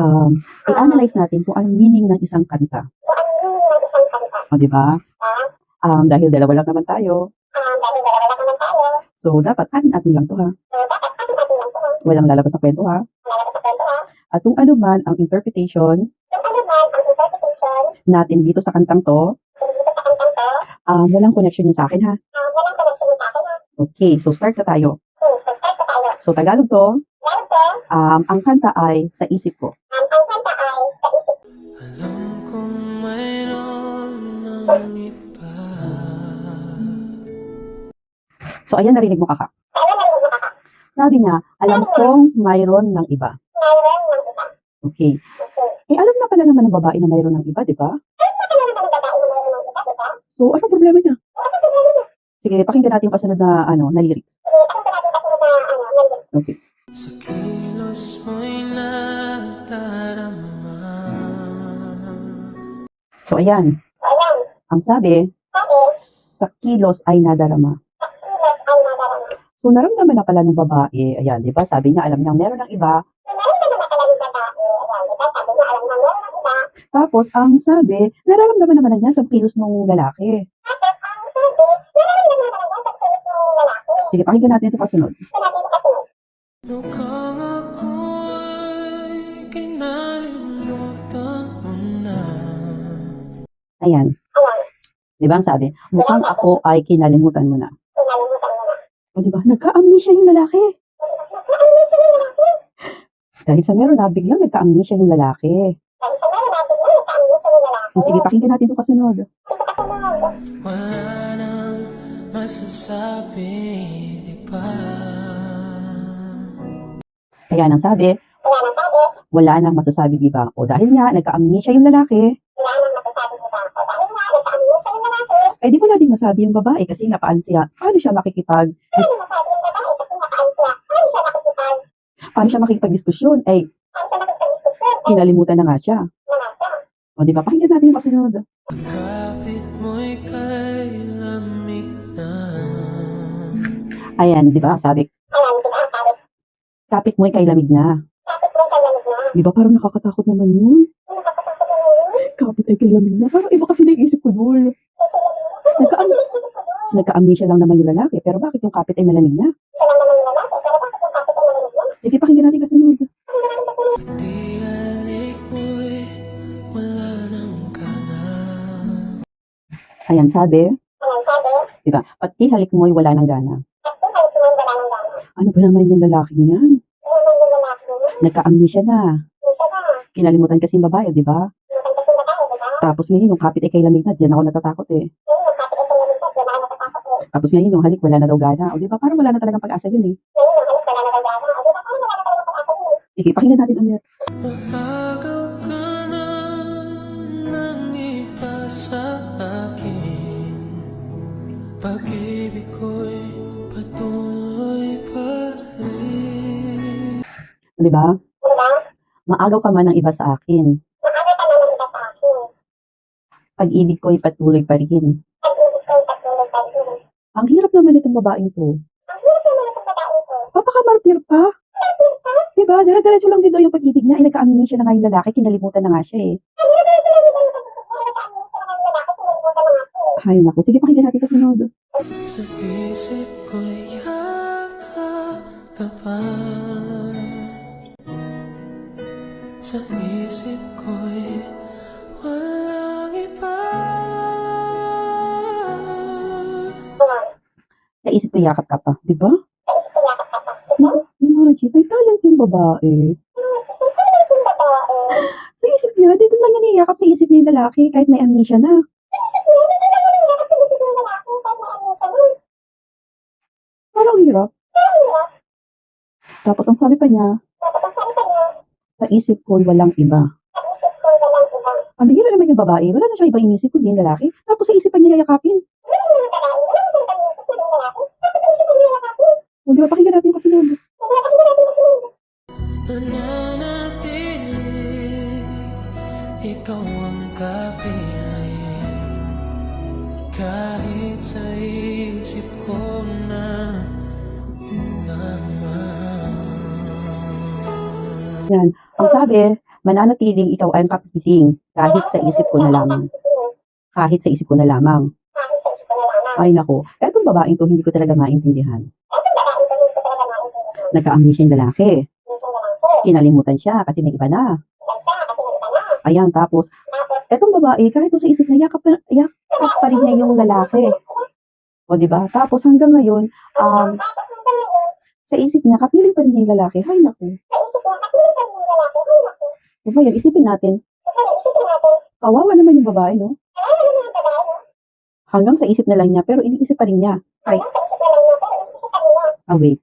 um, i-analyze natin kung anong meaning ng isang kanta. Kung ang meaning ng isang kanta. O, di ba? Um, dahil dalawa lang naman tayo, so dapat to atin natin lang ito. ha? Walang lalabas sa kwento ha. At kung ano man ang interpretation natin dito sa kantang to, to, um, walang connection yun sa akin ha. ha. Okay, so start na tayo. So Tagalog to, um, ang kanta ay sa isip ko. Alam kong mayroon ng iba So ayan, narinig mo kaka. Sabi niya, alam kong mayroon ng iba. Mayroon ng iba. Okay. Eh, alam na pala naman ng babae na mayroon ng iba, di ba? So, ano problema niya? Sa problema niya? Sige, pakinggan natin yung kasunod na, ano, na lyrics. Ano. Okay. Sa kilos mo'y nadarama So, ayan. Ayan. Ang sabi, Sabi, sa kilos ay nadarama. sa kilos ay nadarama. So, naramdaman na pala ng babae. Ayan, di ba? Sabi niya, alam niyang meron ng iba. So, meron naman na pala ng babae. Ayan? Sabi niya, alam meron ng iba. Tapos, ang sabi, nararamdaman naman na niya sa kilos ng lalaki. Tapos, ang sabi, meron naman na pala sa kilos ng lalaki. Sige, pakinggan natin ito kasunod. So, natin ito. Mukhang ako'y kinalimutan mo na Ayan. Di ba ang sabi? Mukhang ako ay kinalimutan mo na. O, di ba? Nagka-amnesia yung lalaki. Naka-amnesia yung lalaki. Dahil sa meron na, biglang nagka-amnesia yung lalaki. O, sige, pakinggan natin ito kasunod. Ito kasunod. Wala nang masasabi, di ba? Ayan ang sabi, Wala nang sabi, wala nang masasabi, di ba? O dahil nga, nagka-amnesia yung lalaki, wala nang masasabi nila. O dahil nga, naka-amnesia yung lalaki, eh di ko natin masabi yung babae kasi nga paano siya, paano siya makikipag, paano masabi yung babae kasi naka-amnesia? Paano siya makikipag? paano siya makikipag-diskusyon? Eh, Paano siya makikipag-diskusyon? Eh, kinalimutan na nga siya. wala siya. O di ba? Pakinggan natin yung kasunod. Kapit mo'y kay lamig na Ayan, di ba? Sabi, kapit mo ay kay lamig na. kapit mo kay lamig na. Di ba? Parang nakakatakot naman yun. Nakakatakot na yun. Kapit ay kay lamig na. Parang iba kasi naisip ko doon. Nagka-am nagka-amnesia lang naman yung lalaki. Pero bakit yung kapit ay malamig na? Siya lang naman yung lalaki, pero bakit yung kapit ay malamig na? Sige, pakinggan natin kasunod. Di halik mo'y wala nang gana Ayan, sabi, Ayan, sabi, di ba? Pati halik mo ay wala ng gana. kapit ay mo yung wala ng gana. Ano ba naman yung lalaki niyan? Ano naman yung lalaki niya? Nagka-amnesia na. Kinalimutan kasi yung babae, di ba? Tapos ngayon, yung kapit ay kay lamig na. Diyan ako natatakot eh. Tapos ngayon, yung halik, wala na daw gana. O di ba? Parang wala na talagang pag-asa yun eh. Ngayon, yung halos wala na Di ba? Diba? Maagaw ka man ng iba sa akin. Maaga ka na ng iba sa akin. Pag-ibig ko'y patuloy pa rin. Pag-ibig ko'y patuloy pa rin. Ang hirap naman itong babaeng to. Ang hirap naman itong babae ko. Papakamartir pa. Di ba? Dire-diretso lang din daw yung pag-ibig niya. Ay, nagka-amnesia na nga yung lalaki. Kinalimutan na nga siya eh. Ko. Ay, naku. Sige, pakinggan natin kasunod. Sa isip ko'y yakap ka pa Sa isip ko'y walang iba. Sa isip ko, yakap ka pa. Di ba? Sa isip ko yakap ka pa. Diba? Imagine, may talent yung babae. Yung. Sa isip niya, dito lang niya niyakap sa isip niya yung lalaki kahit may amnesia na. Parang hirap. Ang hirap. Tapos ang sabi pa niya, Tapos ang sabi pa niya, sa isip ko, walang iba. sa isip ko walang iba. Ang bihira naman yung babae, wala na siya iba inisip kundi yung lalaki. Tapos sa isipan niya yayakapin. Ano yung mga babae? Ano yung mga isip ng lalaki? Tapos ang Yan. Ang sabi, mananatiling ikaw ay ang kapiling kahit sa isip ko na lamang. Kahit sa isip ko na lamang. Ay nako, etong babaeng to hindi ko talaga maintindihan. Nagka-amnesia yung lalaki. Kinalimutan siya kasi may iba na. Ayan, tapos, etong babae, kahit sa isip niya, yakap, yakap pa rin niya yung lalaki. O, di ba? Tapos hanggang ngayon, um, sa isip niya, kapiling pa rin niya yung lalaki. Hay naku. Ko, ba yan? Isipin natin. Kawawa naman yung babae, no? Hanggang sa isip na lang niya, pero iniisip pa rin niya. Ay, ah, wait.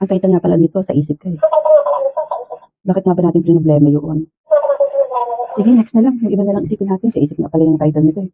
Ang title nga pala nito, sa isip ka eh. Bakit nga ba natin problema yun? Sige, next na lang. Yung iba na lang isipin natin. Sa isip nga pala yung title nito eh.